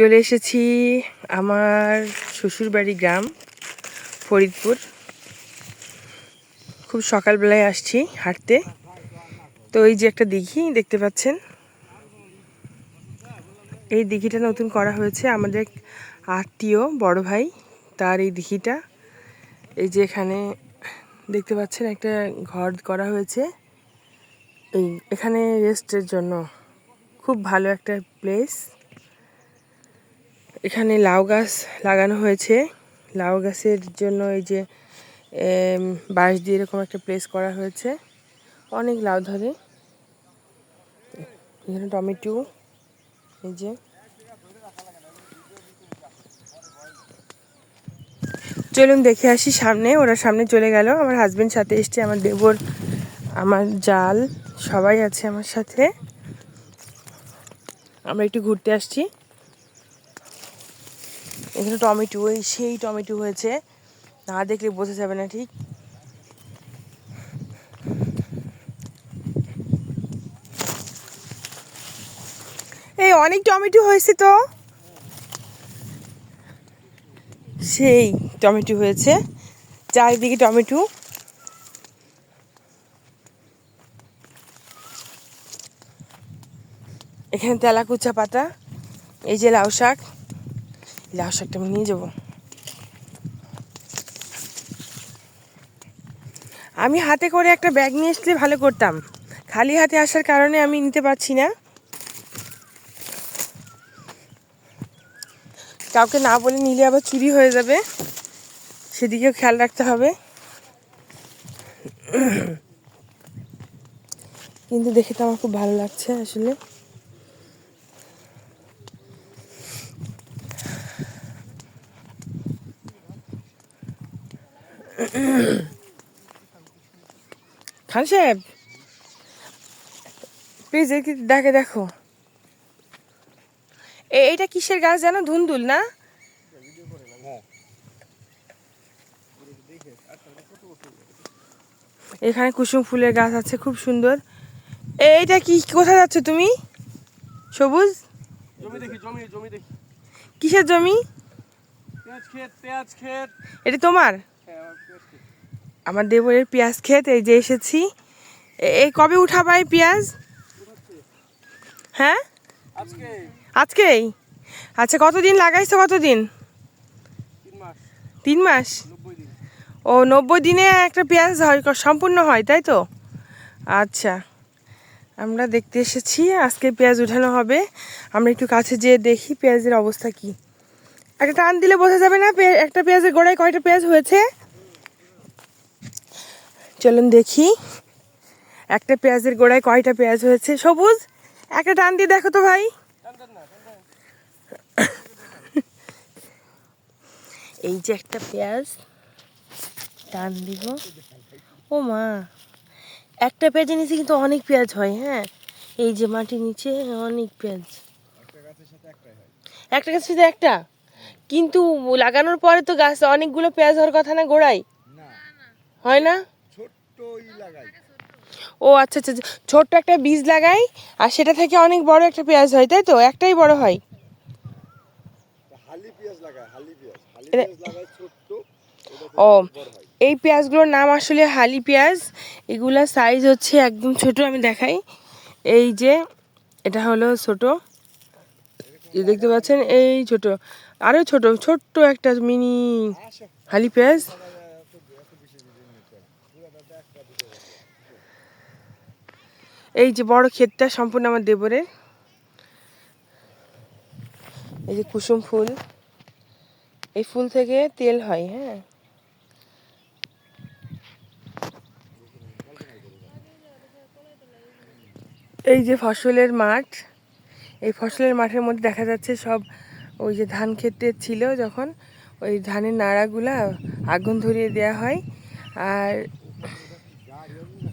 চলে এসেছি আমার শ্বশুরবাড়ি গ্রাম, ফরিদপুর। খুব সকালবেলায় আসছি হাঁটতে। তো এই যে একটা দিঘি দেখতে পাচ্ছেন। এই দিঘিটা নতুন করা হয়েছে আমাদের আত্মীয়, বড় ভাই, তার এই দিঘিটা। এই যে এখানে দেখতে পাচ্ছেন একটা ঘর করা হয়েছে। এই এখানে রেস্টের জন্য খুব ভালো একটা প্লেস এখানে লাউ গাছ লাগানো হয়েছে। লাউ গাছের জন্য এই যে বাঁশ দিয়ে এরকম একটা প্লেস করা হয়েছে। অনেক লাউ ধরে। এখানে টমেটো, এই যে। চলুন দেখে আসি সামনে, ওরা সামনে চলে গেল। আমার হাজবেন্ড সাথে এসছে, আমার দেবর, আমার জাল, সবাই আছে আমার সাথে। আমরা একটু ঘুরতে আসছি। এখানে টমেটো ওই সেই টমেটো হয়েছে। না দেখলে বোঝা যাবে না ঠিক। এই অনেক টমেটো হয়েছে তো। সেই টমেটো হয়েছে। চারিদিকে টমেটো। এখানে তেলাকুচা পাতা, এই যে লাউ শাক। লাউ শাকটা আমি নিয়ে যাব। আমি হাতে করে একটা ব্যাগ নিয়ে আসলে ভালো করতাম। খালি হাতে আসার কারণে আমি নিতে পারছি না। কাউকে না বলে নিলে আবার চুরি হয়ে যাবে। সেদিকেও খেয়াল রাখতে হবে। কিন্তু দেখে তো আমার খুব ভালো লাগছে আসলে। খান সাহেব প্লিজ এদিকে দেখে। দেখো এইটা কিসের গাছ যেন ধুন্দুল না? এখানে কুসুম ফুলের গাছ আছে খুব সুন্দর। এইটা কি কোথায় যাচ্ছ তুমি? সবুজ? জমি দেখি জমি জমি দেখি। কিসের জমি? পেঁয়াজ ক্ষেত পেঁয়াজ ক্ষেত। এটা তোমার? আমার দেবরের পেঁয়াজ ক্ষেত, এই যে এসেছি। এই কবে উঠাবা এই পেঁয়াজ? হ্যাঁ? আজকেই। আচ্ছা কতদিন লাগাইছো, কতদিন? তিন মাস। ও, নব্বই দিনে একটা পেঁয়াজ হয়, সম্পূর্ণ হয়, তাই তো? আচ্ছা আমরা দেখতে এসেছি আজকে পেঁয়াজ উঠানো হবে। আমরা একটু কাছে যেয়ে দেখি পেঁয়াজের অবস্থা কি। একটা টান দিলে বোঝা যাবে না একটা পেঁয়াজের গোড়ায় কয়টা পেঁয়াজ হয়েছে? চলুন দেখি। একটা পেঁয়াজের গোড়ায় কয়টা পেঁয়াজ হয়েছে? সবুজ? একটা টান দিয়ে দেখো তো ভাই। এই যে একটা পেঁয়াজ টান দিব। ও মা একটা পেঁয়াজের নিচে কিন্তু অনেক পেঁয়াজ হয় হ্যাঁ? এই যে মাটির নিচে অনেক পেঁয়াজ। একটা গাছ শুধু একটা? কিন্তু লাগানোর পরে তো গাছ অনেকগুলো পেঁয়াজ হওয়ার কথা না গোড়ায়? হয় না? ও আচ্ছা আচ্ছা আচ্ছা। ছোট্ট একটা বীজ লাগাই আর সেটা থেকে অনেক বড় একটা পেঁয়াজ হয় তাই তো? একটাই বড় হয়। ও এই পেঁয়াজগুলোর নাম আসলে হালি পেঁয়াজ। এগুলা সাইজ হচ্ছে একদম ছোট আমি দেখাই। এই যে এটা হলো ছোট। দেখতে পাচ্ছেন এই ছোট। আরও ছোট ছোট্ট একটা মিনি হালি পেঁয়াজ। এই যে বড় ক্ষেতটা সম্পূর্ণ আমার দেবরের। এই যে কুসুম ফুল। এই ফুল থেকে তেল হয় হ্যাঁ। এই যে ফসলের মাঠ। এই ফসলের মাঠের মধ্যে দেখা যাচ্ছে সব ওই যে ধান ক্ষেতে ছিল যখন। ওই ধানের নাড়াগুলা আগুন ধরিয়ে দেওয়া হয়। আর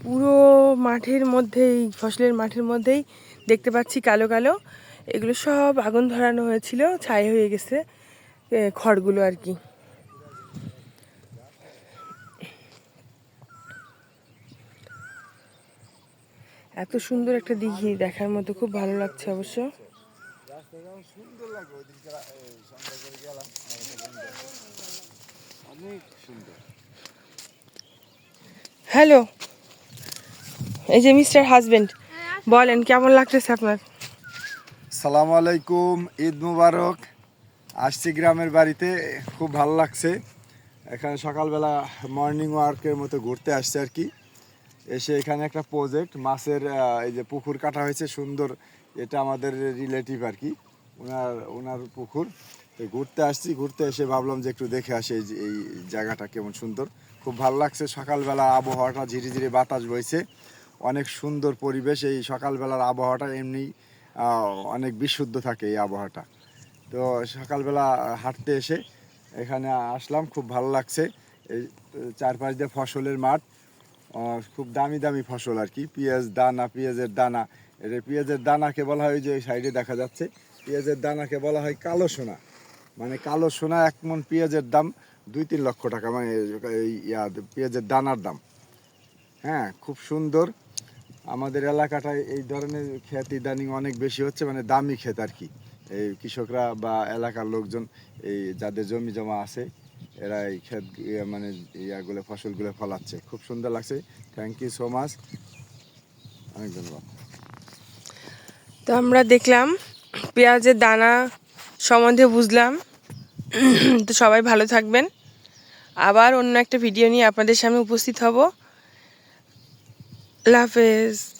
পুরো মাঠের মধ্যেই, ফসলের মাঠের মধ্যেই দেখতে পাচ্ছি কালো কালো। এগুলো সব আগুন ধরানো হয়েছিল, ছাই হয়ে গেছে খড়গুলো আর কি। এত সুন্দর একটা দিঘি দেখার মতো, খুব ভালো লাগছে অবশ্য। হ্যালো এই যে মিস্টার হাজবেন্ড, বলেন, কেমন লাগতেছে আপনার? সালাম আলাইকুম, ঈদ মুবারক। আসছি গ্রামের বাড়িতে, খুব ভালো লাগছে। এখানে সকালবেলা মর্নিং ওয়ার্কের মতো ঘুরতে আসছে আর কি। এসে এখানে একটা প্রজেক্ট মাছের এই যে পুকুর কাটা হয়েছে, সুন্দর। এটা আমাদের রিলেটিভ আর কি ওনার ওনার পুকুর। তো ঘুরতে আসছি, ঘুরতে এসে ভাবলাম যে একটু দেখে আসি এই জায়গাটা কেমন সুন্দর। খুব ভালো লাগছে, সকালবেলা আবহাওয়াটা ঝিরি ঝিরি বাতাস বইছে। অনেক সুন্দর পরিবেশ, এই সকালবেলার আবহাওয়াটা এমনি অনেক বিশুদ্ধ থাকে এই আবহাওয়াটা। তো সকালবেলা হাঁটতে এসে এখানে আসলাম, খুব ভালো লাগছে। এই চারপাশ দিয়ে ফসলের মাঠ খুব দামি দামি ফসল আর কি। পেঁয়াজ দানা, পেঁয়াজের দানা এটা পেঁয়াজের দানাকে বলা হয়, ওই যে সাইডে দেখা যাচ্ছে, পেঁয়াজের দানাকে বলা হয় কালো সোনা। মানে কালো সোনা এক মন পেঁয়াজের দাম দুই তিন লক্ষ টাকা মানে এই পেঁয়াজের দানার দাম। হ্যাঁ খুব সুন্দর। আমাদের এলাকাটায় এই ধরনের ক্ষেত ইদানিং অনেক বেশি হচ্ছে মানে দামি ক্ষেত আর কি। এই কৃষকরা বা এলাকার লোকজন এই যাদের জমি জমা আছে, এরা এই ক্ষেত মানে ইয়াগুলো, ফসলগুলো ফলাচ্ছে। খুব সুন্দর লাগছে। থ্যাংক ইউ সো মাচ অনেক ধন্যবাদ। তো আমরা দেখলাম, পেঁয়াজের দানা সম্বন্ধে বুঝলাম। তো সবাই ভালো থাকবেন। আবার অন্য একটা ভিডিও নিয়ে আপনাদের সামনে উপস্থিত হব। Love is